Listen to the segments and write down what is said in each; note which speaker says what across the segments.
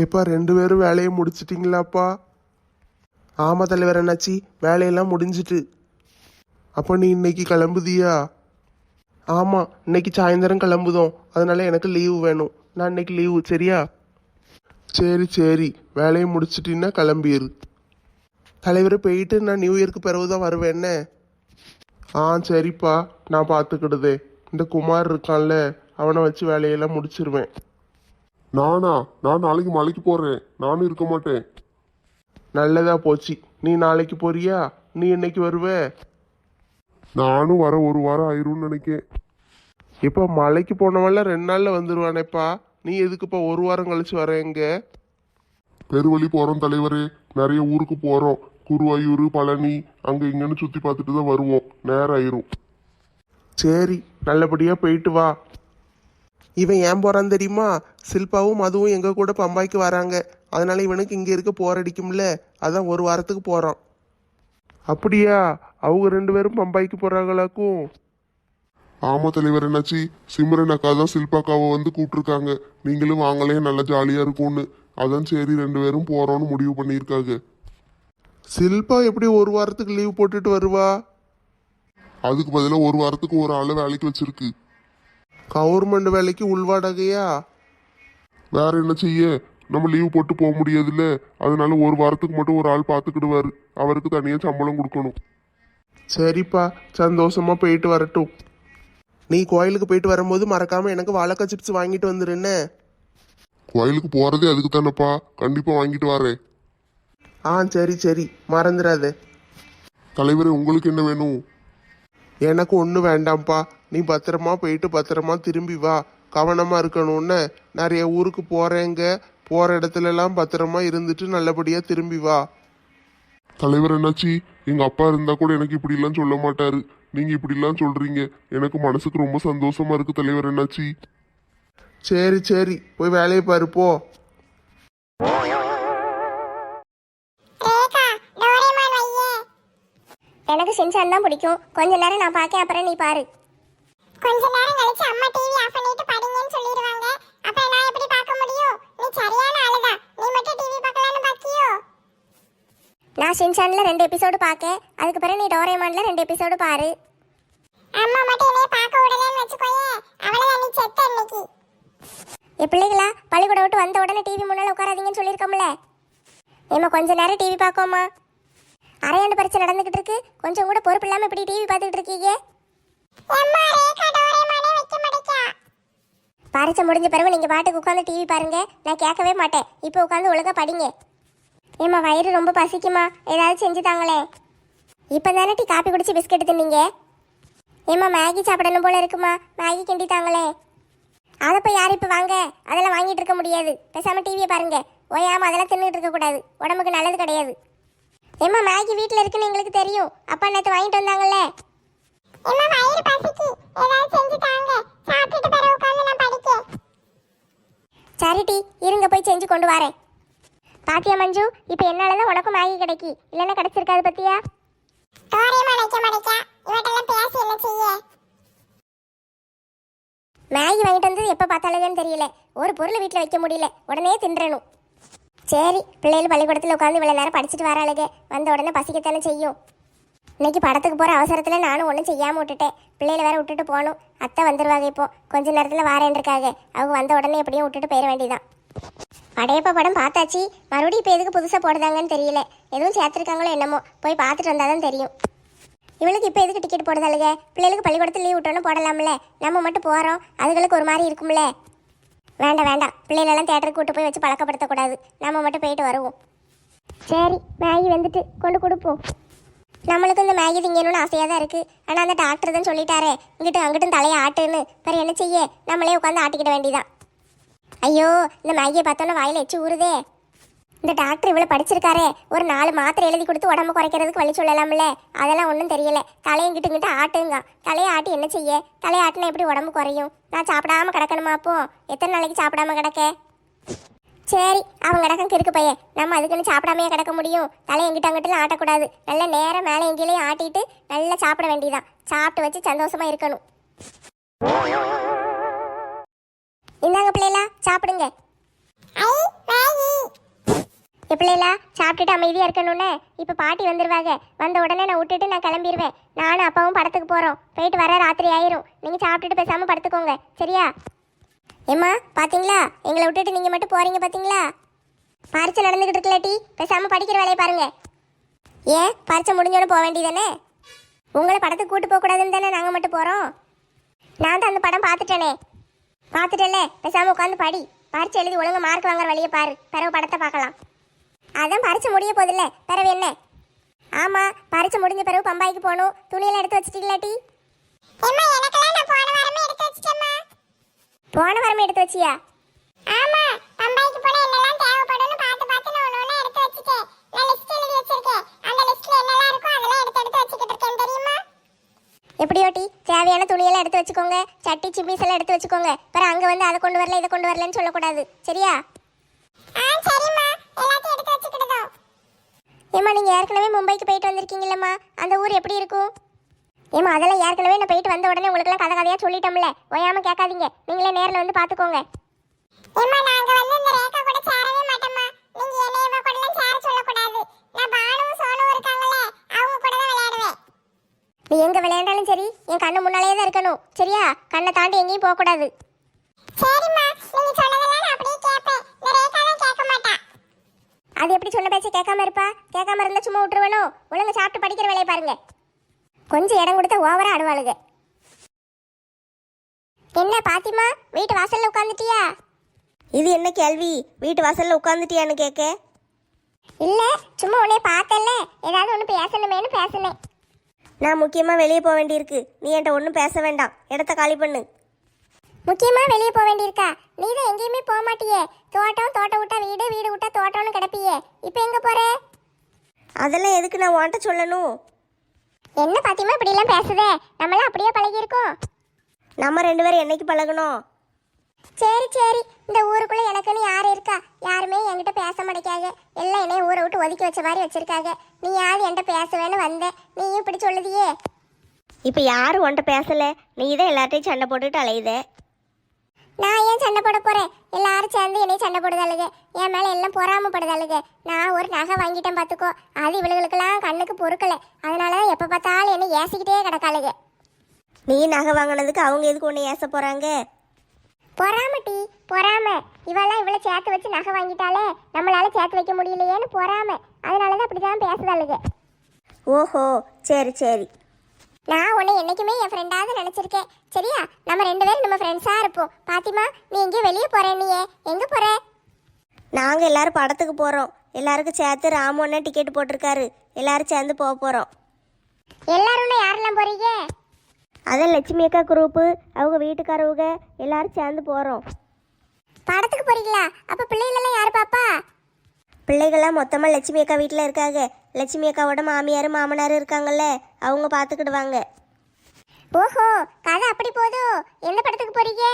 Speaker 1: ஏப்பா ரெண்டு பேரும் வேலையை முடிச்சிட்டிங்களாப்பா? ஆமாம் தலைவர் என்னாச்சி வேலையெல்லாம் முடிஞ்சிட்டு. அப்போ நீ இன்னைக்கு கிளம்புதியா? ஆமாம் இன்னைக்கு சாயந்தரம் கிளம்புதோம். அதனால எனக்கு லீவு வேணும். நான் இன்னைக்கு லீவு சரியா? சரி சரி. வேலையை முடிச்சிட்டின்னா கிளம்பிடு தலைவர் போயிட்டு நான் நியூ இயர்க்கு பிறகு தான் வருவேன் என்ன? ஆ சரிப்பா. நான் பார்த்துக்கிடுதே. இந்த குமார் இருக்கான்ல அவனை வச்சு வேலையெல்லாம் முடிச்சிருவேன்.
Speaker 2: நானா நான் நாளைக்கு மலைக்கு போறேன். நானும் இருக்க மாட்டேன்.
Speaker 1: நல்லதா போச்சு. நீ நாளைக்கு போறியா? நீ என்னைக்கு வருவ?
Speaker 2: நானும் வர ஒரு வாரம் ஆயிரும்னு நினைக்கேன்.
Speaker 1: இப்போ மலைக்கு போனவன்ல ரெண்டு நாள்ல வந்துருவானேப்பா. நீ எதுக்குப்பா ஒரு வாரம் கழிச்சு வர எங்க
Speaker 2: பெருவழி போறோம் தலைவரே. நிறைய ஊருக்கு போறோம். குருவாயூர் பழனி அங்க இங்கன்னு சுத்தி பார்த்துட்டு தான் வருவோம். நேரம் ஆயிரும்.
Speaker 1: சரி நல்லபடியா போயிட்டு வா. இவன் ஏன் போறான் தெரியுமா? சில்பாவும் மதுவும் எங்க கூட பம்பாய்க்கு வராங்க. அதனால இவனுக்கு இங்க இருக்க போர் அடிக்கும்ல. அதான் ஒரு வாரத்துக்கு போறான். அப்படியா? அவங்க ரெண்டு பேரும் பம்பாய்க்கு போறாங்களாக்கும்?
Speaker 2: ஆமா தலைவர் என்னாச்சு. சிம்ரன் அக்கா தான் சில்பாக்காவை வந்து கூப்பிட்டுருக்காங்க. நீங்களும் வாங்களே நல்லா ஜாலியா இருக்கும்னு. அதான் சரி ரெண்டு பேரும் போறோம்னு முடிவு பண்ணியிருக்காங்க.
Speaker 1: சில்பா எப்படி ஒரு வாரத்துக்கு லீவ் போட்டுட்டு வருவா?
Speaker 2: அதுக்கு பதிலாக ஒரு வாரத்துக்கு ஒரு ஆளை வேலைக்கு வச்சிருக்கு.
Speaker 1: கவர்மெண்ட் வேலைக்கு உள்வாடகையா?
Speaker 2: வேற என்ன செய்ய? நம்ம லீவ் போட்டு போக முடியாதுல்ல. அதனால ஒரு வாரத்துக்கு மட்டும் ஒரு ஆள் பார்த்துக்கிடுவாரு. அவருக்கு தனியாக சம்பளம் கொடுக்கணும்.
Speaker 1: சரிப்பா சந்தோஷமா போயிட்டு வரட்டும். நீ கோயிலுக்கு போயிட்டு வரும்போது மறக்காம எனக்கு வாழைக்காய் சிப்ஸ் வாங்கிட்டு வந்துருன்னு.
Speaker 2: கோயிலுக்கு போறதே அதுக்கு தானப்பா. கண்டிப்பா வாங்கிட்டு வரேன்.
Speaker 1: ஆ சரி சரி. மறந்துடாத
Speaker 2: தலைவரே உங்களுக்கு என்ன வேணும்?
Speaker 1: எனக்கு ஒன்றும் வேண்டாம்ப்பா. நீ பத்திரமா போயிட்டு பத்திரமா திரும்பி வா. கவனமா இருக்கணும்னு. நிறைய ஊருக்கு போறேங்க. போற இடத்துல எல்லாம் பத்திரமா இருந்துட்டு நல்லபடியா திரும்பி வா.
Speaker 2: தலைவர் என்னாச்சு எங்க அப்பா இருந்தா கூட எனக்கு இப்படி எல்லாம் சொல்ல மாட்டாரு. நீங்க இப்படி எல்லாம் சொல்றீங்க. எனக்கு மனசுக்கு ரொம்ப சந்தோஷமா இருக்கு தலைவர் என்னாச்சு
Speaker 1: சரி சரி. போய் வேலையை பாரு போ.
Speaker 3: எனக்கு சின்சான் தான் பிடிக்கும். கொஞ்ச நேரம் நான் பார்க்கேன் அப்புறம் நீ பாரு. கொஞ்ச நேரம் கழிச்சு அம்மா டிவி ஆஃப் பண்ணிட்டு படிங்கன்னு சொல்லிடுவாங்க. அப்ப நான் எப்படி பார்க்க முடியும்? நீ சரியான ஆளுதான் நீ மட்டும் டிவி பார்க்கலாம்னு பாக்கியோ? நான் சின்சான்ல ரெண்டு எபிசோடு பார்க்கேன். அதுக்கு பிறகு நீ டோரேமான்ல ரெண்டு எபிசோடு பாரு. அம்மா மட்டும் என்னைய பார்க்க விடலன்னு வச்சுக்கோயே அவ்வளவுதான் நீ செத்த இன்னைக்கு. என் பிள்ளைகளா பள்ளிக்கூடம் விட்டு வந்த உடனே டிவி முன்னால உட்காராதீங்கன்னு சொல்லியிருக்கோம்ல. ஏம்மா கொஞ்ச நேரம் டிவி பார்க்கோமா அரையாண்டு பரீட்சை நடந்துகிட்டு இருக்கு. கொஞ்சம் கூட பொறுப்பு இல்லாம இப்படி டிவி பார்த்துக்கிட்டு இருக்கீங்க? பரிசு முடிஞ்ச பிறகு நீங்க பாட்டுக்கு உட்காந்து டிவி பாருங்க. நான் கேட்கவே மாட்டேன். இப்போ உட்காந்து ஒழுங்கா படிங்க. ஏம்மா வயிறு ரொம்ப பசிக்குமா? ஏதாவது செஞ்சு தாங்களே. இப்போ தானே டீ காப்பி குடிச்சு பிஸ்கெட் தின்னீங்க? ஏம்மா மேகி சாப்பிடணும் போல இருக்குமா? மேகி கிண்டி தாங்களே. அதை போய் யார் இப்போ வாங்க? அதெல்லாம் வாங்கிட்டு இருக்க முடியாது. பேசாமல் டிவியை பாருங்க. ஓயாம அதெல்லாம் தின்னுட்டு இருக்க கூடாது. உடம்புக்கு நல்லது கிடையாது. ஏம்மா மேகி வீட்டில் இருக்குன்னு எங்களுக்கு தெரியும். அப்பா நேற்று வாங்கிட்டு வந்தாங்கல்ல. ஏம்மா வயிறு பசிக்கு. ஏதாவது செஞ்சு தாங்க. சாப்பிட்டுட்டு பிறகு உட்கார்ந்து நான் படிக்க சரி டி இருங்க போய் செஞ்சு கொண்டு வரேன். பாத்தியா மஞ்சு? இப்போ என்னால தான் உனக்கும் மேகி கிடைக்கி. இல்லைன்னா கிடைச்சிருக்காது பத்தியா? தோரியமா நிக்க மாட்டேக்கா. இவட்டெல்லாம் பேசி என்ன செய்ய? மேகி வாங்கிட்டு வந்து எப்போ பார்த்தாலுன்னு தெரியல. ஒரு பொருள் வீட்டில் வைக்க முடியல. உடனே தின்றணும். சரி பிள்ளைகள் பள்ளிக்கூடத்தில் உட்காந்து இவ்வளோ நேரம் படிச்சுட்டு வராளுங்க வந்த உடனே பசிக்கத்தானே செய்யும். இன்னைக்கு படத்துக்கு போகிற அவசரத்தில் நானும் ஒன்றும் செய்யாமல் விட்டுட்டேன். பிள்ளைகளை வேற விட்டுட்டு போகணும். அத்தை வந்துடுவாங்க இப்போ. கொஞ்ச நேரத்தில் வாரேன்ருக்காங்க அவங்க வந்த உடனே எப்படியும் விட்டுட்டு போயிட வேண்டியதான் படையப்ப படம் பார்த்தாச்சு. மறுபடியும் இப்போ எதுக்கு புதுசாக போடுதாங்கன்னு தெரியல. எதுவும் சேர்த்துருக்காங்களோ என்னமோ. போய் பார்த்துட்டு வந்தால் தான் தெரியும். இவளுக்கு இப்போ எதுக்கு டிக்கெட் போடுதாளுங்க? பிள்ளைகளுக்கு பள்ளிக்கூடத்தில் லீவ் விட்டோன்னு போடலாம்ல. நம்ம மட்டும் போகிறோம் அதுகளுக்கு ஒரு மாதிரி இருக்கும்ல. வேண்டாம் வேண்டாம். பிள்ளைகளெல்லாம் தேட்டருக்கு கூட்டு போய் வச்சு பழக்கப்படுத்தக்கூடாது. நம்ம மட்டும் போயிட்டு வருவோம். சரி மேகி வந்துட்டு கொண்டு கொடுப்போம். நம்மளுக்கு இந்த மேகி திங்கணும்னு ஆசையாக தான் இருக்குது ஆனால் அந்த டாக்டர் தான் சொல்லிட்டாரே இங்கிட்டும் அங்கிட்டும் தலையை ஆட்டுன்னு. வேறு என்ன செய்ய? நம்மளே உட்காந்து ஆட்டிக்கிட வேண்டியதான் ஐயோ இந்த மேகியை பார்த்தோன்னா வாயில் எச்சு ஊறுதே. இந்த டாக்டர் இவ்வளோ படிச்சிருக்காரே ஒரு நாலு மாத்திரை எழுதி கொடுத்து உடம்பு குறைக்கிறதுக்கு வழி சொல்லலாம்ல? அதெல்லாம் ஒன்றும் தெரியல. தலையங்கிட்டு இங்கிட்ட ஆட்டுங்க. தலையை ஆட்டி என்ன செய்ய? தலையை ஆட்டினா எப்படி உடம்பு குறையும்? நான் சாப்பிடாம கிடக்கணுமா அப்போ? எத்தனை நாளைக்கு சாப்பிடாம கிடக்க? சரி அவங்க கிடக்கும் கிறுக்கு பையன் நம்ம அதுக்குன்னு சாப்பிடாமையே கிடக்க முடியும். தலை எங்கிட்ட அங்கிட்டலாம் ஆட்டக்கூடாது. நல்ல நேரம் மேலே எங்கேயும் ஆட்டிட்டு நல்லா சாப்பிட வேண்டியதான் சாப்பிட்டு வச்சு சந்தோஷமா இருக்கணும். இந்தாங்க பிள்ளைகளா சாப்பிடுங்க. ஐ சாப்பிட்டுட்டு அமைதியாக இருக்கணும்னே. இப்போ பாட்டி வந்துடுவாங்க வந்த உடனே நான் விட்டுட்டு நான் கிளம்பிடுவேன் நானும் அப்பாவும் படத்துக்கு போகிறோம் போயிட்டு வர ராத்திரி ஆயிரும். நீங்கள் சாப்பிட்டுட்டு பேசாமல் படுத்துக்கோங்க. சரியா? ஏம்மா பாத்தீங்களா? எங்களை விட்டுட்டு நீங்கள் மட்டும் போகிறீங்க பார்த்தீங்களா பரீட்சை நடந்துக்கிட்டு இருக்கலாட்டி பேசாமல் படிக்கிற வேலையை பாருங்க. ஏன்? பரீட்சை முடிஞ்சோன்னு போக வேண்டியதானே? உங்களை படத்துக்கு கூட்டு போகக்கூடாதுன்னு தானே நாங்கள் மட்டும் போகிறோம் நான் தான் அந்த படம் பார்த்துட்டேனே. பார்த்துட்டேல்ல பேசாமல் உட்காந்து படி. பரீட்சை எழுதி ஒழுங்கு மார்க் வாங்குற வழியை பாரு. பிறகு படத்தை பார்க்கலாம். அதான் பரீட்சை முடிய போதில்ல பிறகு என்ன? ஆமாம் பரீட்சை முடிஞ்ச பிறகு பம்பாய்க்கு போகணும். துணியெல்லாம் எடுத்து வச்சிட்டீங்களாட்டி போன வாரமே எடுத்து வச்சியா? ஆமா பம்பாய்க்கு போன என்னெல்லாம் தேவைப்படும்னு பார்த்து பார்த்து நான் ஒண்ணு எடுத்து வச்சிட்டேன். நான் லிஸ்ட் எழுதி வச்சிருக்கேன். அந்த லிஸ்ட்ல என்னெல்லாம் இருக்கோ அதெல்லாம் எடுத்து எடுத்து வச்சிட்டு இருக்கேன் தெரியுமா? எப்படியோட்டி தேவையான துணியெல்லாம் எடுத்து வச்சுக்கோங்க. சட்டி சிம்மிஸ் எல்லாம் எடுத்து வச்சுக்கோங்க. அப்புறம் அங்க வந்து அதை கொண்டு வரல இதை கொண்டு வரலன்னு சொல்லக்கூடாது. சரியா? ஆ சரிம்மா. எல்லாத்தையும் எடுத்து வச்சுக்கிட்டோம் ஏம்மா நீங்க ஏற்கனவே மும்பைக்கு போயிட்டு வந்திருக்கீங்களம்மா அந்த ஊர் எப்படி இருக்கும்? ஏம்மா அதெல்லாம் ஏற்கனவே நான் போயிட்டு வந்த உடனே உங்களுக்குலாம் கதை கதையா சொல்லிட்டோம்ல. ஓயாம கேட்காதீங்க. நீங்களே நேர்ல வந்து பாத்துக்கோங்க. ஏம்மா நாங்க வந்து இந்த ரேகா கூட சேரவே மாட்டோம்மா. நீங்க என்னையவ கூடலாம் சேர சொல்லக்கூடாது. நான் பானுவும் சோனுவும் இருக்காங்கல்ல அவங்க கூட தான் விளையாடுவேன். நீ எங்க விளையாண்டாலும் சரி என் கண்ணு முன்னாலேயே தான் இருக்கணும். சரியா? கண்ணை தாண்டி எங்கேயும் போக கூடாது சரிம்மா நீங்க சொன்னதெல்லாம் நான் அப்படியே கேட்பேன். இந்த ரேகா தான் கேட்க மாட்டா. அது எப்படி சொன்ன பேச்ச கேட்காம இருப்பா? கேட்காம இருந்தா சும்மா விட்டுருவேனோ? ஒழுங்கா சாப்பிட்டு படிக்கிற வேலையை பாருங்க. கொஞ்சம் இடம் கொடுத்தா ஓவரா ஆடுவாளுங்க. என்ன பாத்திமா வீட்டு வாசல்ல உட்காந்துட்டியா
Speaker 4: இது என்ன கேள்வி? வீட்டு வாசல்ல உட்காந்துட்டியான்னு கேட்க.
Speaker 3: இல்ல சும்மா உன்னைய பார்த்தேன்ல. ஏதாவது ஒன்று பேசணுமேனு பேசினேன்.
Speaker 4: நான் முக்கியமாக வெளியே போக வேண்டியிருக்கு. நீ என்கிட்ட ஒன்றும் பேச வேண்டாம். இடத்த காலி பண்ணு.
Speaker 3: முக்கியமா வெளியே போக வேண்டியிருக்கா? நீ தான் எங்கேயுமே போக மாட்டியே. தோட்டம் தோட்டம் விட்டா வீடு வீடு விட்டா தோட்டம்னு கிடப்பியே. இப்போ எங்க போற?
Speaker 4: அதெல்லாம் எதுக்கு நான் உன்கிட்ட சொல்லணும்?
Speaker 3: என்ன பாத்திமா இப்படி எல்லாம் பேசுதே? நம்மளாம் அப்படியே பழகி இருக்கோம்
Speaker 4: நம்ம ரெண்டு பேரும் என்னைக்கு பழகணும்?
Speaker 3: சரி சரி. இந்த ஊருக்குள்ள எனக்குன்னு யார் இருக்கா? யாருமே என்கிட்ட பேச மாட்டேக்காங்க எல்லாம் என்னைய ஊரை விட்டு ஒதுக்கி வச்ச மாதிரி வச்சிருக்காங்க நீ யாரு என்கிட்ட பேசுவேன்னு வந்த நீயும் இப்படி சொல்லுதியே.
Speaker 4: இப்போ யாரும் உன்கிட்ட பேசலை? நீ தான் எல்லார்ட்டையும் சண்டை போட்டுட்டு அலையுத.
Speaker 3: நான் ஏன் சண்டை போட போறேன்? எல்லாரும் சேர்ந்து என்னைய சண்டை போடுதாளுங்க என் மேல எல்லாம் பொறாமப்படுதாளுங்க நான் ஒரு நகை வாங்கிட்டேன் பாத்துக்கோ. அது இவளுகளுக்கெல்லாம் கண்ணுக்கு பொறுக்கல. அதனாலதான் எப்ப பார்த்தாலும் என்ன ஏசிக்கிட்டே கிடக்காளுங்க
Speaker 4: நீ நகை வாங்கினதுக்கு அவங்க எதுக்கு உன்னை ஏச போகிறாங்க
Speaker 3: பொறாம டி பொறாம. இவெல்லாம் இவ்வளவு சேர்த்து வச்சு நகை வாங்கிட்டாலே நம்மளால சேர்த்து வைக்க முடியலையேன்னு பொறாம. அதனாலதான் அப்படிதான் பேசுதாளுங்க
Speaker 4: ஓஹோ சரி சரி.
Speaker 3: நான் உன்னை என்னைக்குமே என் ஃப்ரெண்டாவது நினைச்சிருக்கேன். சரியா? நம்ம ரெண்டு பேரும் நம்ம ஃப்ரெண்ட்ஸா இருப்போம். பாத்திமா நீ எங்கேயும் வெளியே போற நீயே. எங்க போற?
Speaker 4: நாங்கள் எல்லாரும் படத்துக்கு போகிறோம் எல்லாருக்கும் சேர்த்து ராமு அண்ணன் டிக்கெட் போட்டிருக்காரு. எல்லாரும் சேர்ந்து போக போகிறோம்
Speaker 3: எல்லாரும் யாரெல்லாம் போறீங்க?
Speaker 4: அதான் லட்சுமி அக்கா குரூப்பு அவங்க வீட்டுக்காரவங்க எல்லாரும் சேர்ந்து போகிறோம்
Speaker 3: படத்துக்கு போறீங்களா? அப்ப பிள்ளைகளெல்லாம் யாரு பாப்பா?
Speaker 4: பிள்ளைகள்லாம் மொத்தமாக லட்சுமி அக்கா வீட்டில் இருக்காங்க. லட்சுமி அக்காவோட மாமியார் மாமனார் இருக்காங்கல்ல அவங்க பார்த்துக்கிடுவாங்க
Speaker 3: ஓஹோ கதை அப்படி போதோ? எந்த படத்துக்கு போறீங்க?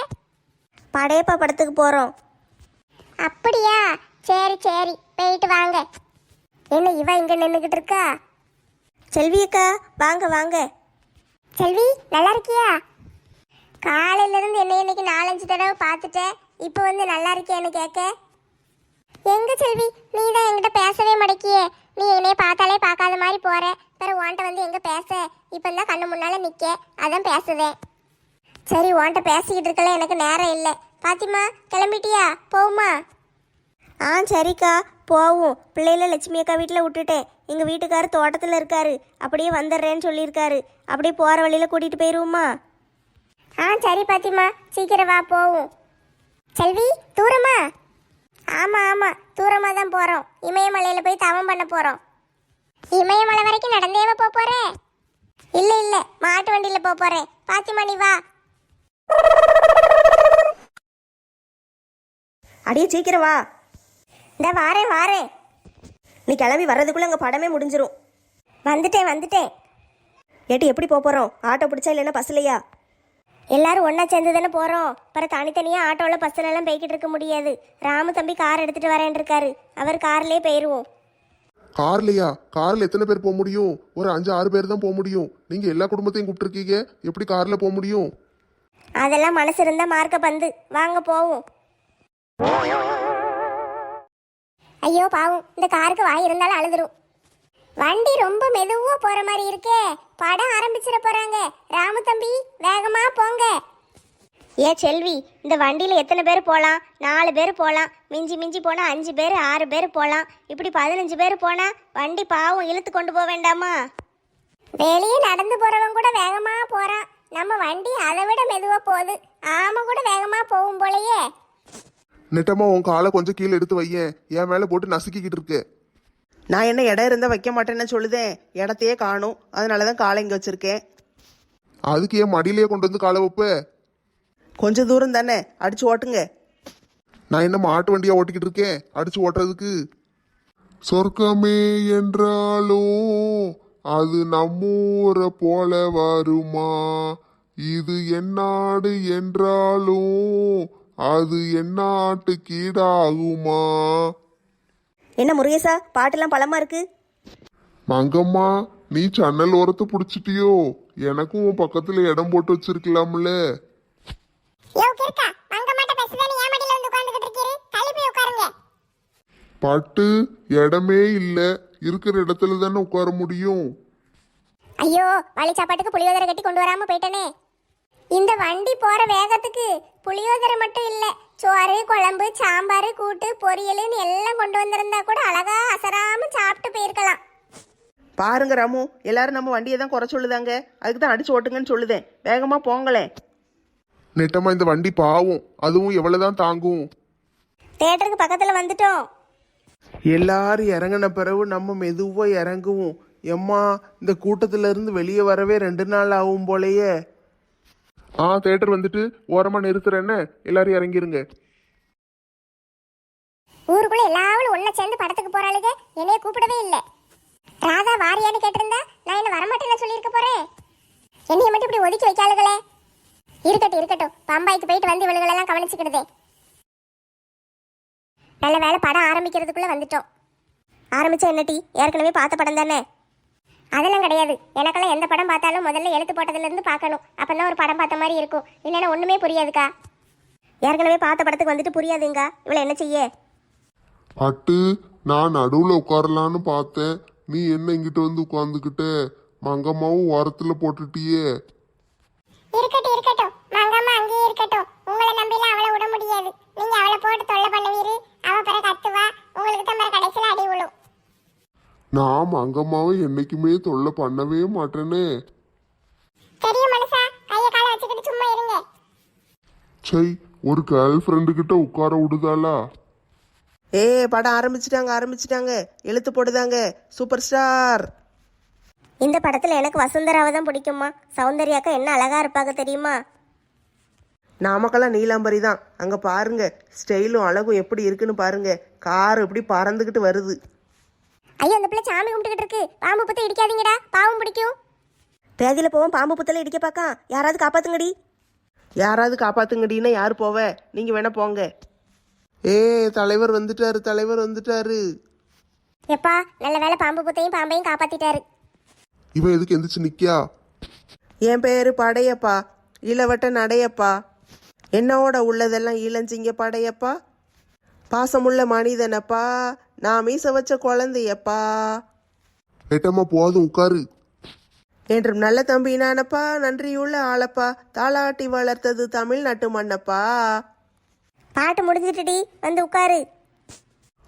Speaker 4: படையப்பா படத்துக்கு போகிறோம்
Speaker 3: அப்படியா? சரி சரி போயிட்டு வாங்க. என்ன இவ இங்க நின்னுகிட்டு இருக்கா?
Speaker 4: செல்வி அக்கா வாங்க வாங்க.
Speaker 3: செல்வி நல்லா இருக்கியா? காலையில இருந்து என்ன இன்னைக்கு நாலஞ்சு தடவை பார்த்துட்டேன். இப்போ வந்து நல்லா இருக்கியான்னு கேட்க. எங்க செல்வி? நீ தான் என்கிட்ட பேசவே மடக்கியே நீ என்னைய பார்த்தாலே பார்க்காத மாதிரி போற. பிறகு உன்ட்ட வந்து எங்க பேச? இப்போ தான் கண்ணு முன்னால நிக்க. அதான் பேசுதேன் சரி உன்கிட்ட பேசிக்கிட்டு இருக்கல எனக்கு நேரம் இல்லை. பாத்திமா கிளம்பிட்டியா? போகுமா
Speaker 4: ஆ சரிக்கா. போவோம். பிள்ளைகள லட்சுமி அக்கா வீட்டில் விட்டுட்டேன் எங்கள் வீட்டுக்காரர் தோட்டத்தில் இருக்காரு. அப்படியே வந்துடுறேன்னு சொல்லியிருக்காரு. அப்படியே போகிற வழியில் கூட்டிகிட்டு போயிடுவோமா
Speaker 3: ஆ சரி பாத்திமா. சீக்கிரம் வா போவோம். செல்வி தூரமா? ஆமா ஆமா. தூரமா தான் போறோம். இமயமலையில போய் தவம் பண்ண போறோம். இமயமலை வரைக்கும் நடந்தேவா போக போற? இல்ல இல்ல. மாட்டு வண்டியில போக போறேன் பாத்திமா நீ வா.
Speaker 4: அடியே சீக்கிரம் வா.
Speaker 3: இந்த வாரேன் வாரேன்
Speaker 4: நீ கிளம்பி வர்றதுக்குள்ளே அங்கே படமே முடிஞ்சிரும்.
Speaker 3: வந்துட்டேன் வந்துட்டேன்.
Speaker 4: ஏட்டி எப்படி போக போகிறோம் ஆட்டோ பிடிச்சா இல்லைன்னா பஸ்லையா
Speaker 3: எல்லாரும் ஒண்ணா சேர்ந்து தானே போறோம். அப்புறம் தனித்தனியா ஆட்டோல பஸ்ல எல்லாம் போய்கிட்டு இருக்க முடியாது. ராமு தம்பி கார் எடுத்துட்டு வரேன் இருக்காரு அவர் கார்லயே போயிருவோம்.
Speaker 2: கார்லையா? கார்ல எத்தனை பேர் போக முடியும்? ஒரு அஞ்சு ஆறு பேர் தான் போக முடியும். நீங்க எல்லா குடும்பத்தையும் கூப்பிட்டுருக்கீங்க. எப்படி கார்ல போக முடியும்?
Speaker 3: அதெல்லாம் மனசு இருந்தா மார்க்க பந்து. வாங்க போவோம். ஐயோ பாவம். இந்த காருக்கு வாய் இருந்தாலும் அழுதுரும். வண்டி ரொம்ப மெதுவா போற மாதிரி இருக்கே. படம் ஆரம்பிச்சிட போறாங்க. ராமு தம்பி வேகமா போங்க.
Speaker 4: ஏ செல்வி இந்த வண்டியில் எத்தனை பேர் போகலாம் நாலு பேர் போகலாம் மிஞ்சி மிஞ்சி போனால் அஞ்சு பேர் ஆறு பேர் போகலாம் இப்படி பதினஞ்சு பேர் போனால் வண்டி பாவம் இழுத்து கொண்டு போக வேண்டாமா?
Speaker 3: வெளியே நடந்து போகிறவன் கூட வேகமாக போகிறான் நம்ம வண்டி அதை விட மெதுவாக போகுது. ஆமாம் கூட வேகமாக போகும் போலயே.
Speaker 5: நெட்டம்மா உன் காலை கொஞ்சம் கீழே எடுத்து வையேன். என் மேலே போட்டு நசுக்கிக்கிட்டு இருக்கு.
Speaker 1: நான் என்ன இடம் இருந்தால் வைக்க மாட்டேன்னு சொல்லுதேன் இடத்தையே காணும். அதனால தான் காலை இங்கே வச்சுருக்கேன்.
Speaker 5: அதுக்கு ஏன் மடியிலேயே கொண்டு வந்து காலை வைப்ப?
Speaker 1: கொஞ்சம் தூரம் தானே. அடிச்சு ஓட்டுங்க.
Speaker 5: நான் என்ன மாட்டு வண்டியா ஓட்டிக்கிட்டு இருக்கேன்? அடிச்சு ஓட்டுறதுக்கு.
Speaker 2: சொர்க்கமே என்றாலும் அது நம்மூரை போல வருமா? இது என்னாடு என்றாலும் அது எந்நாட்டு கீடாகுமா
Speaker 4: என்ன முருகேசா பாட்டெல்லாம் பழமா இருக்கு?
Speaker 2: மங்கம்மா நீ சன்னல் ஓரத்தை பிடிச்சிட்டியோ? எனக்கும் உன் பக்கத்துல இடம் போட்டு வச்சிருக்கலாம்ல. பட்டு இடமே இல்ல இருக்கிற இடத்துல தானே உட்கார முடியும்.
Speaker 3: ஐயோ வழி சாப்பாட்டுக்கு புளியோதரை கட்டி கொண்டு வராம போயிட்டனே. இந்த வண்டி போற வேகத்துக்கு புளியோதரை மட்டும் இல்ல சோறு குழம்பு சாம்பார் கூட்டு பொரியல்னு எல்லாம் கொண்டு வந்திருந்தா கூட அழகா அசராம சாப்பிட்டு போயிருக்கலாம்.
Speaker 1: பாருங்க ராமு எல்லாரும் நம்ம வண்டியை தான் குறை சொல்லுதாங்க. அதுக்கு தான் அடிச்சு ஓட்டுங்கன்னு சொல்லுதேன். வேகமாக போங்களேன்.
Speaker 5: நெட்டம்மா இந்த வண்டி பாவும். அதுவும் எவ்வளவுதான் தாங்கும்.
Speaker 4: தேட்டருக்கு பக்கத்தில் வந்துட்டோம்.
Speaker 5: எல்லாரும் இறங்கின பிறகு நம்ம மெதுவா இறங்குவோம். எம்மா இந்த கூட்டத்துல இருந்து வெளியே வரவே ரெண்டு நாள் ஆகும் போலயே. ஆ தேட்டர் வந்துட்டு ஓரமா நிறுத்துறேன்னு எல்லாரும் இறங்கிருங்க.
Speaker 3: ஊருக்குள்ள எல்லாவளும் ஒண்ணா சேர்ந்து படத்துக்கு போறாளுங்க என்னைய கூப்பிடவே இல்ல. ராதா வாரியான்னு கேட்டிருந்தா நான் என்ன வரமாட்டேன்னு சொல்லியிருக்க போறேன். என்னைய மட்டும் இப்படி ஒதுக்கி வைக்காளுகளே. இருக்கட்டும் இருக்கட்டும். பம்பாய்க்கு போயிட்டு வந்து இவளுகளெல்லாம் கவனிச்சுக்கிடுதே. நல்ல வேலை படம் ஆரம்பிக்கிறதுக்குள்ள வந்துட்டோம்.
Speaker 4: ஆரம்பிச்சா என்ன டீ? ஏற்கனவே பார்த்த படம் தானே?
Speaker 3: அதெல்லாம் கிடையாது. எனக்கெல்லாம் எந்த படம் பார்த்தாலும் முதல்ல எழுத்து போட்டதுல இருந்து பார்க்கணும். அப்பதான் ஒரு படம் பார்த்த மாதிரி இருக்கும். இல்லைன்னா ஒண்ணுமே புரியாதுக்கா.
Speaker 4: ஏற்கனவே பார்த்த படத்துக்கு வந்துட்டு புரியாதுங்க. இவளை என்ன செய்ய?
Speaker 2: பட்டு நான் நடுவுல உட்காரலான்னு பார்த்தேன். நீ என்ன இங்கிட்ட வந்து உட்காந்துக்கிட்ட மங்கம்மாவும் ஓரத்துல போட்டுட்டியே.
Speaker 3: இருக்கட்டும் இருக்கட்டும். மங்கம்மா அங்கேயே இருக்கட்டும். உங்களை நம்பிலாம் அவளை விட முடியாது. நீங்க அவளை போட்டு தொல்லை பண்ணுவீரு. அவ பிறகு கத்துவா உங்களுக்கு தான் பிறகு கடைசியில் அடி விழும்.
Speaker 2: நான் மங்கம்மாவை என்னைக்குமே தொல்லை பண்ணவே மாட்டேனே.
Speaker 3: தெரியும் மனுஷா கைய கால வச்சுக்கிட்டு சும்மா இருங்க.
Speaker 2: சை ஒரு கேர்ள் ஃப்ரெண்டு கிட்ட உட்கார விடுதாளா?
Speaker 1: ஏ படம் ஆரம்பிச்சிட்டாங்க ஆரம்பிச்சிட்டாங்க. எழுத்து போடுதாங்க சூப்பர் ஸ்டார்
Speaker 4: இந்த படத்தில் எனக்கு வசுந்தராவை தான் பிடிக்குமா சௌந்தர்யாக்கா என்ன அழகா இருப்பாங்க தெரியுமா?
Speaker 1: நாமக்கெல்லாம் நீலாம்பரி தான். அங்கே பாருங்க ஸ்டைலும் அழகும் எப்படி இருக்குன்னு பாருங்க. கார் எப்படி பறந்துக்கிட்டு வருது.
Speaker 3: ஐயோ அந்த பிள்ளை சாமி கும்பிட்டுக்கிட்டு இருக்கு. பாம்பு பத்தி இடிக்காதீங்கடா. பாவம் பிடிக்கும்.
Speaker 4: பேதியில் போவோம் பாம்பு புத்தல இடிக்க பார்க்கா யாராவது காப்பாத்துங்கடி.
Speaker 1: யாராவது காப்பாத்துங்கடின்னா யார் போவ? நீங்கள் வேணா போங்க.
Speaker 5: ஏ தலைவர் வந்துட்டாரு தலைவர் வந்துட்டாரு.
Speaker 3: எப்பா நல்ல வேலை பாம்பு புத்தையும் பாம்பையும் காப்பாத்திட்டாரு.
Speaker 5: இவன் எதுக்கு எந்திரிச்சு நிக்கியா?
Speaker 1: என் பேர் படையப்பா. இளவட்ட நடையப்பா. என்னோட உள்ளதெல்லாம் இளஞ்சிங்க படையப்பா. பாசமுள்ள மனிதனப்பா. நான் மீச வச்ச குழந்தையப்பா.
Speaker 5: நெட்டம்மா போதும் உட்காரு.
Speaker 1: என்றும் நல்ல தம்பி நானப்பா நன்றியுள்ள ஆளப்பா. தாளாட்டி வளர்த்தது தமிழ்நாட்டு மண்ணப்பா
Speaker 4: பாட்டு முடிஞ்சிட்டுடி வந்து உட்காரு.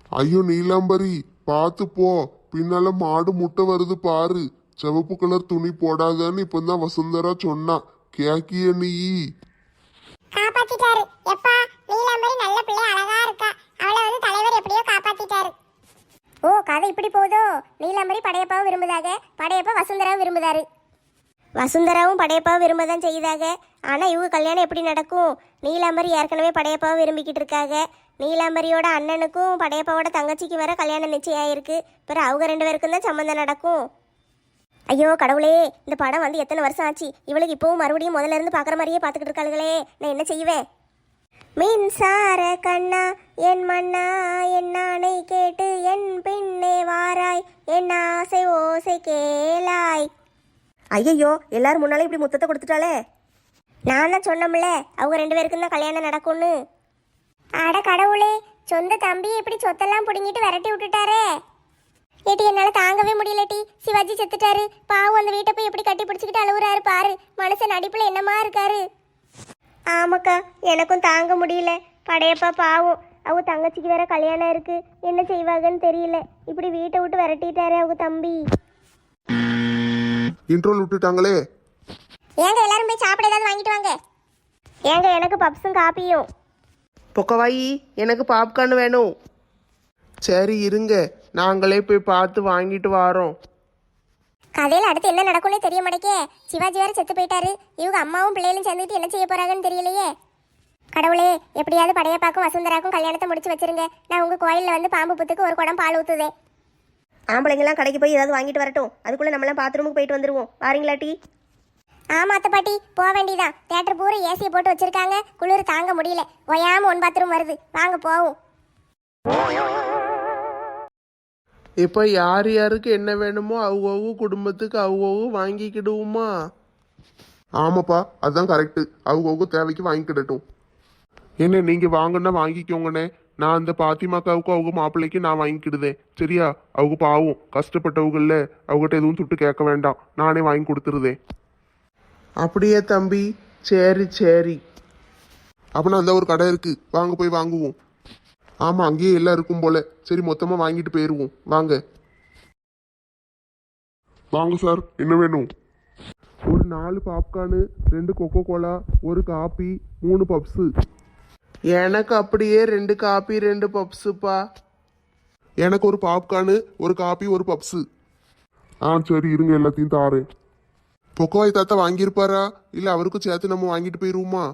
Speaker 2: ஐயோ நீலாம்பரி பார்த்து போ. பின்னால மாடு முட்டை வருது பாரு. சிவப்பு கலர் துணி போடாதன்னு இப்பதான் வசுந்தரா சொன்னா. கேக்கிய நீ.
Speaker 3: காப்பாத்திட்டாரு. எப்பா நீலாம்பரி நல்ல பிள்ளை அழகா இருக்கா. அவளை வந்து தலைவர் எப்படியோ காப்பாத்திட்டாரு. ஓ கதை இப்படி போகுதோ? நீலாம்பரி படையப்பாவும் விரும்புதாக படையப்பா வசுந்தராவும் விரும்புதாரு.
Speaker 4: வசுந்தராவும் படையப்பாவும் விரும்ப தான் செய்யுதாக ஆனால் இவங்க கல்யாணம் எப்படி நடக்கும்? நீலாம்பரி ஏற்கனவே படையப்பாவை விரும்பிக்கிட்டு இருக்காங்க. நீலாம்பரியோட அண்ணனுக்கும் படையப்பாவோட தங்கச்சிக்கு வர கல்யாணம் நிச்சயம் ஆயிருக்கு பிறகு அவங்க ரெண்டு பேருக்கும் தான் சம்மந்தம் நடக்கும். ஐயோ கடவுளே இந்த படம் வந்து எத்தனை வருஷம் ஆச்சு? இவளுக்கு இப்போவும் மறுபடியும் முதல்ல இருந்து பார்க்குற மாதிரியே பார்த்துக்கிட்டு இருக்காளுகளே. நான் என்ன செய்வேன்? மின்சார கண்ணா என் மண்ணா என் நானை கேட்டு என் பின்னே வாராய் என் ஆசை ஓசை கேளாய். ஐயையோ எல்லாரும் முன்னாலே இப்படி முத்தத்தை கொடுத்துட்டாளே. நான் தான் சொன்னோம்ல அவங்க ரெண்டு பேருக்கும் தான் கல்யாணம் நடக்கும்னு.
Speaker 3: அட கடவுளே சொந்த தம்பி இப்படி சொத்தெல்லாம் பிடுங்கிட்டு விரட்டி விட்டுட்டாரே. ஏட்டி என்னால தாங்கவே முடியலட்டி சிவாஜி செத்துட்டாரு. பாவம் அந்த வீட்டை போய் எப்படி கட்டி பிடிச்சிக்கிட்டு அழுவுறாரு பாரு. மனுஷன் நடிப்புல என்னமா இருக்காரு?
Speaker 4: ஆமாக்கா எனக்கும் தாங்க முடியல. படையப்பா பாவம். அவங்க தங்கச்சிக்கு வேற கல்யாணம் இருக்கு. என்ன செய்வாங்கன்னு தெரியல. இப்படி வீட்டை விட்டு விரட்டிட்டாரே அவங்க தம்பி.
Speaker 2: இன்ட்ரோல் விட்டுட்டாங்களே.
Speaker 3: ஏங்க எல்லாரும் போய் சாப்பிட ஏதாவது வாங்கிட்டு வாங்க.
Speaker 4: ஏங்க எனக்கு பப்ஸும் காப்பியும்.
Speaker 1: பொக்கவாயி எனக்கு பாப்கார்ன் வேணும். சரி இருங்க. நாங்களே போய் பார்த்து வாங்கிட்டு வாரோம்.
Speaker 3: கதையில அடுத்து என்ன நடக்கும்னே தெரிய மாட்டேக்கே. சிவாஜி வேற செத்து போயிட்டாரு. இவங்க அம்மாவும் பிள்ளைகளும் சேர்ந்துட்டு என்ன செய்ய போறாங்கன்னு தெரியலையே. கடவுளே எப்படியாவது படையப்பாக்கும் வசுந்தராக்கும் கல்யாணத்தை முடிச்சு வச்சிருங்க. நான் உங்க கோயில்ல வந்து பாம்பு புத்துக்கு ஒரு குடம் பால் ஊத்துதே
Speaker 4: ஆம்பளைங்கெல்லாம் கடைக்கு போய் ஏதாவது வாங்கிட்டு வரட்டும். அதுக்குள்ள நம்மளாம் பாத்ரூமுக்கு போயிட்டு வந்துருவோம். வாரீங்களா டீ?
Speaker 3: ஆமா அத்தை பாட்டி. போக வேண்டியதான் தேட்டர் பூரா ஏசியை போட்டு வச்சிருக்காங்க. குளிர் தாங்க முடியல. ஒயாம ஒன் பாத்ரூம் வருது. வாங்க போவோம்.
Speaker 1: இப்போ யார் யாருக்கு என்ன வேணுமோ அவ்வளவு குடும்பத்துக்கு அவ்வளவு வாங்கிக்கிடுவோமா?
Speaker 2: ஆமாப்பா அதுதான் கரெக்டு அவங்க அவங்க தேவைக்கு வாங்கிக்கிடட்டும். என்ன நீங்க வாங்கன்னா வாங்கிக்கோங்கண்ணே. நான் அந்த பாத்திமாக்காவுக்கும் அவங்க மாப்பிள்ளைக்கு நான் வாங்கிக்கிடுதேன். சரியா? அவங்க பாவம் கஷ்டப்பட்டவங்கல்ல அவங்ககிட்ட எதுவும் துட்டு கேட்க வேண்டாம். நானே வாங்கி கொடுத்துருதேன்.
Speaker 1: அப்படியே தம்பி சரி சரி.
Speaker 2: அப்படின்னா அந்த ஒரு கடை இருக்கு. வாங்க போய் வாங்குவோம். ஆமா அங்கேயே எல்லாம் இருக்கும் போல. சரி மொத்தமா வாங்கிட்டு போயிருவோம். வாங்க. வாங்க சார் என்ன வேணும்? ஒரு நாலு பாப்கார்னு ரெண்டு கொக்கோ கோலா ஒரு காப்பி மூணு பப்ஸு
Speaker 1: எனக்கு அப்படியே ரெண்டு காப்பி ரெண்டு பப்ஸுப்பா
Speaker 2: எனக்கு ஒரு பாப்கார்னு ஒரு காப்பி ஒரு பப்ஸு ஆ சரி இருங்க எல்லாத்தையும் தாரேன். பொக்கவாய் தாத்தா வாங்கியிருப்பாரா? இல்லை அவருக்கும் சேர்த்து நம்ம வாங்கிட்டு போயிருவோமா?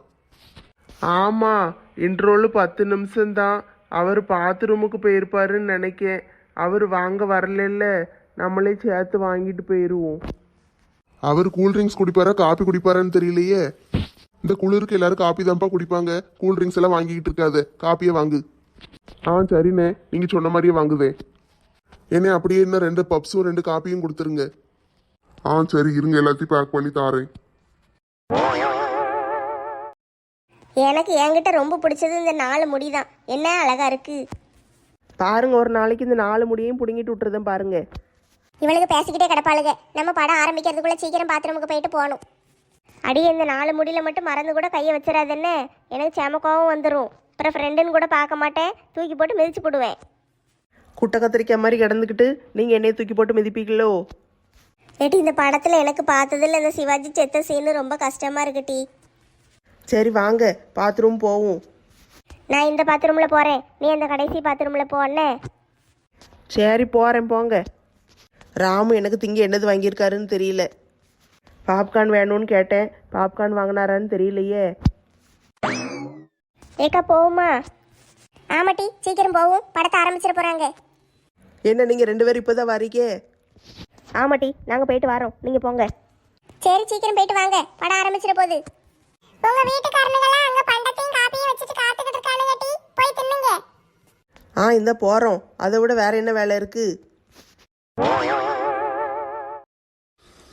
Speaker 1: ஆமாம் இன்ட்ரோலு பத்து நிமிஷம்தான். அவர் பாத்ரூமுக்கு போயிருப்பாருன்னு நினைக்கேன். அவர் வாங்க வரலல்ல. நம்மளே சேர்த்து வாங்கிட்டு போயிடுவோம்
Speaker 2: அவர் கூல்ட்ரிங்க்ஸ் குடிப்பாரா காப்பி குடிப்பாரான்னு தெரியலையே. இந்த குளிருக்கு எல்லாரும் காப்பி தான்ப்பா குடிப்பாங்க. கூல் ட்ரிங்க்ஸ் எல்லாம் வாங்கிக்கிட்டு இருக்காது. காப்பியை வாங்கு. ஆ சரிண்ணே. நீங்க சொன்ன மாதிரியே வாங்குதே. என்ன அப்படியே இன்னும் ரெண்டு பப்ஸும் ரெண்டு காப்பியும் கொடுத்துருங்க. ஆ சரி இருங்க. எல்லாத்தையும் பேக் பண்ணி தாரேன்.
Speaker 4: எனக்கு என்கிட்ட ரொம்ப பிடிச்சது இந்த நாலு முடி தான் என்ன அழகா இருக்கு?
Speaker 1: பாருங்க ஒரு நாளைக்கு இந்த நாலு முடியையும் பிடுங்கிட்டு விட்டுறதும் பாருங்க.
Speaker 3: இவளுக்கு பேசிக்கிட்டே கிடப்பாளுங்க. நம்ம படம் ஆரம்பிக்கிறதுக்குள்ள சீக்கிரம் பாத்ரூமுக்கு போயிட்டு போகணும்.
Speaker 4: அடியே இந்த நாலு முடியில மட்டும் மறந்து கூட கையை வச்சிடாதேன்னு எனக்கு செமக்காவும் வந்துடும் அப்புறம் ஃப்ரெண்டுன்னு கூட பார்க்க மாட்டேன். தூக்கி போட்டு மிதிச்சு போடுவேன்.
Speaker 1: குட்டை கத்திரிக்காய் மாதிரி கிடந்துக்கிட்டு நீங்கள் என்னைய தூக்கி போட்டு மிதிப்பீங்களோ?
Speaker 4: ஏட்டி இந்த படத்தில் எனக்கு பார்த்ததில் இந்த சிவாஜி செத்த சீனு ரொம்ப கஷ்டமாக இருக்கு டி.
Speaker 1: சரி வாங்க. பாத்ரூம் போவோம்.
Speaker 4: நான் இந்த பாத்ரூமில் போகிறேன் நீ அந்த கடைசி பாத்ரூமில் போனே
Speaker 1: சரி போகிறேன் போங்க. ராமு எனக்கு திங்க என்னது வாங்கியிருக்காருன்னு தெரியல. பாப்கார்ன் வேணும்னு கேட்டேன். பாப்கார்ன் வாங்கினாரான்னு தெரியலையே.
Speaker 4: ஏக்கா போகுமா
Speaker 3: ஆமாட்டி சீக்கிரம் போவோம். படத்தை ஆரம்பிச்சிட போறாங்க.
Speaker 1: என்ன நீங்கள் ரெண்டு பேரும் இப்போ தான் வரீங்க
Speaker 4: ஆமாட்டி நாங்கள் போயிட்டு வரோம். நீங்கள் போங்க.
Speaker 3: சரி சீக்கிரம் போயிட்டு வாங்க. படம் ஆரம்பிச்சிட போகுது. உங்க வீட்டுக்காரனுங்களாம் அங்க பண்டத்தையும் காப்பியும் வச்சுட்டு காத்துக்கிட்டு இருக்கானுங்க டி. போய் தின்னுங்க.
Speaker 1: ஆ இந்த போகிறோம் அதை விட வேற என்ன வேலை இருக்குது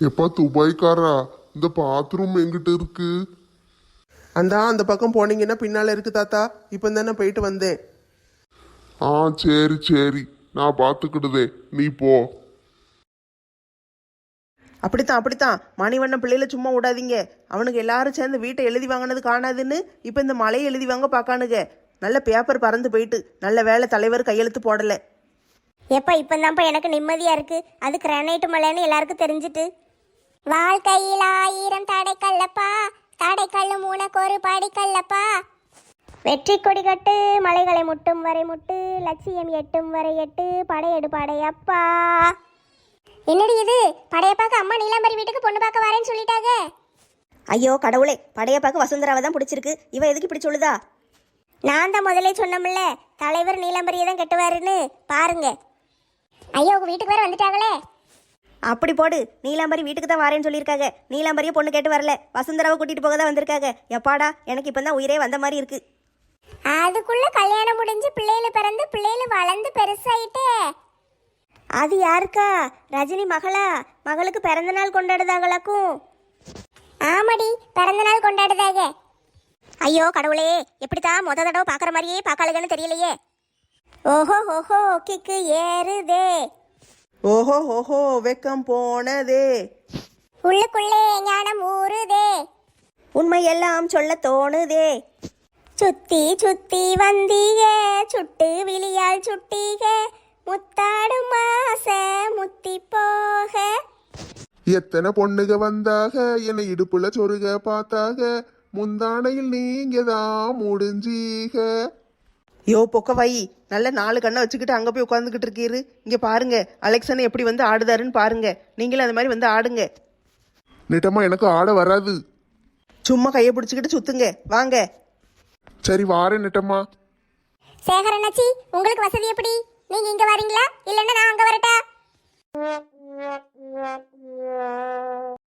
Speaker 2: எப்பா துபாய்க்காரா? இந்த பாத்ரூம் எங்கிட்ட இருக்கு.
Speaker 1: அந்த அந்த பக்கம் போனீங்கன்னா பின்னால் இருக்கு தாத்தா. இப்போ தானே போயிட்டு வந்தேன்.
Speaker 2: ஆ சரி சரி. நான் பார்த்துக்கிடுதே நீ போ.
Speaker 1: அப்படித்தான் அப்படித்தான். மணிவண்ணன் பிள்ளையில சும்மா விடாதீங்க. அவனுக்கு எல்லாரும் சேர்ந்து வீட்டை எழுதி வாங்கினது காணாதுன்னு இப்போ இந்த மலையை எழுதி வாங்க பார்க்கானுங்க. நல்ல பேப்பர் பறந்து போயிட்டு நல்ல வேலை தலைவர் கையெழுத்து போடலை.
Speaker 4: எப்போ இப்போ தான்ப்பா எனக்கு நிம்மதியாக இருக்குது அது கிரானைட்டு மலைன்னு எல்லாருக்கும் தெரிஞ்சிட்டு.
Speaker 3: வாழ்க்கையில் ஆயிரம் தடைக்கல்லப்பா. தடைக்கல்லும் உனக்கு ஒரு படிக்கல்லப்பா
Speaker 4: வெற்றி கொடி கட்டு மலைகளை முட்டும் வரை முட்டு லட்சியம் எட்டும் வரை எட்டு படையெடு படையப்பா.
Speaker 3: என்னடி இது? படையப்பாக்கு அம்மா நீலாம்பரி வீட்டுக்கு பொண்ணு பார்க்க வரேன்னு சொல்லிட்டாங்க.
Speaker 4: ஐயோ கடவுளே படையப்பாக்கு வசுந்தராவை தான் பிடிச்சிருக்கு. இவ எதுக்கு இப்படி சொல்லுதா? நான் தான் முதலே சொன்னோம்ல தலைவர் நீலாம்பரியை தான் கட்டுவாருன்னு. பாருங்க.
Speaker 3: ஐயோ உங்க வீட்டுக்கு வேற வந்துட்டாங்களே.
Speaker 4: அப்படி போடு நீலாம்பரி வீட்டுக்கு தான் வரேன்னு சொல்லியிருக்காங்க. நீலாம்பரியை பொண்ணு கேட்டு வரல. வசுந்தராவை கூட்டிட்டு போக தான் வந்திருக்காங்க. எப்பாடா எனக்கு இப்போ தான் உயிரே வந்த மாதிரி இருக்கு.
Speaker 3: அதுக்குள்ள கல்யாணம் முடிஞ்சு பிள்ளைகள் பிறந்து பிள்ளைகள் வளர்ந்து பெருசாயிட்டே.
Speaker 4: அது யாருக்கா? ரஜினி மகளா? மகளுக்கு பிறந்த நாள் கொண்டாடுதாங்களாக்கும்
Speaker 3: ஆமாடி பிறந்த நாள் கொண்டாடுதாக.
Speaker 4: ஐயோ கடவுளே எப்படித்தான் முத தடவை பார்க்குற மாதிரியே பார்க்காளுங்கன்னு தெரியலையே. ஓஹோ ஓஹோ கிக்கு ஏறுதே.
Speaker 1: ஓஹோ ஓஹோ வெக்கம் போனதே.
Speaker 3: உள்ளுக்குள்ளே ஞானம் ஊறுதே.
Speaker 4: உண்மையெல்லாம் சொல்ல தோணுதே. சுத்தி சுத்தி வந்தீக சுட்டு விழியால் சுட்டீக முத்தாடும் ஆசை முத்தி போக.
Speaker 2: எத்தனை பொண்ணுக வந்தாக? என்னை இடுப்புல சொருக பார்த்தாக. முந்தானையில் நீங்க தான் முடிஞ்சீக.
Speaker 1: யோ பொக்க வை நல்ல நாலு கண்ணை வச்சுக்கிட்டு அங்கே போய் உட்காந்துக்கிட்டு இருக்கீரு. இங்கே பாருங்க அலெக்சன் எப்படி வந்து ஆடுதாருன்னு பாருங்க. நீங்களும் அந்த மாதிரி வந்து ஆடுங்க.
Speaker 2: நெட்டம்மா எனக்கு ஆட வராது.
Speaker 1: சும்மா கையை பிடிச்சிக்கிட்டு சுத்துங்க. வாங்க.
Speaker 2: சரி வாரேன் நெட்டம்மா.
Speaker 3: சேகர் அண்ணாச்சி உங்களுக்கு வசதி எப்படி? நீங்க இங்க வரீங்களா? இல்லன்னா நான் அங்க வரட்டா?